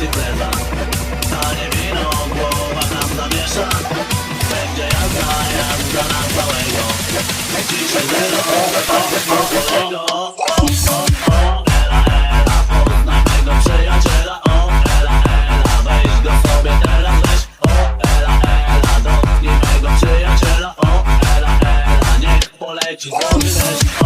listy plewa Tanie wino, głowa nam zamiesza Będzie jazda, jazda na całego Dzisiaj zero, o, o, o, o, o, o. Ci zrobisz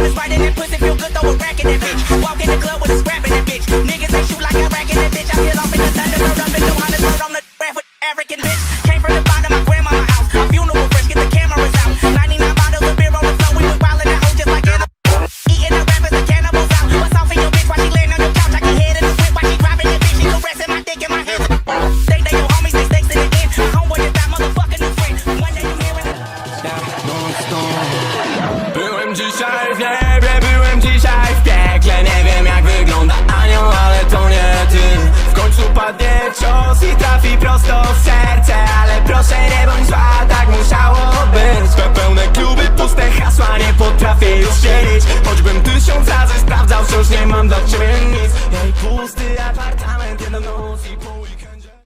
famous, right in that pussy, feel good, throw a rack in that bitch. Walk in the club with a scrap in that bitch. Niggas ain't shoot like I rap. Byłem dzisiaj w niebie, byłem dzisiaj w piekle. Nie wiem jak wygląda anioł, ale to nie ty. W końcu padnie cios i trafi prosto w serce Ale proszę nie bądź zła, tak musiało być. Swe pełne kluby, puste hasła, nie potrafię już siedzieć Choćbym tysiąc razy sprawdzał, wciąż nie mam dla ciebie nic. Jej pusty apartament, jedną noc i pół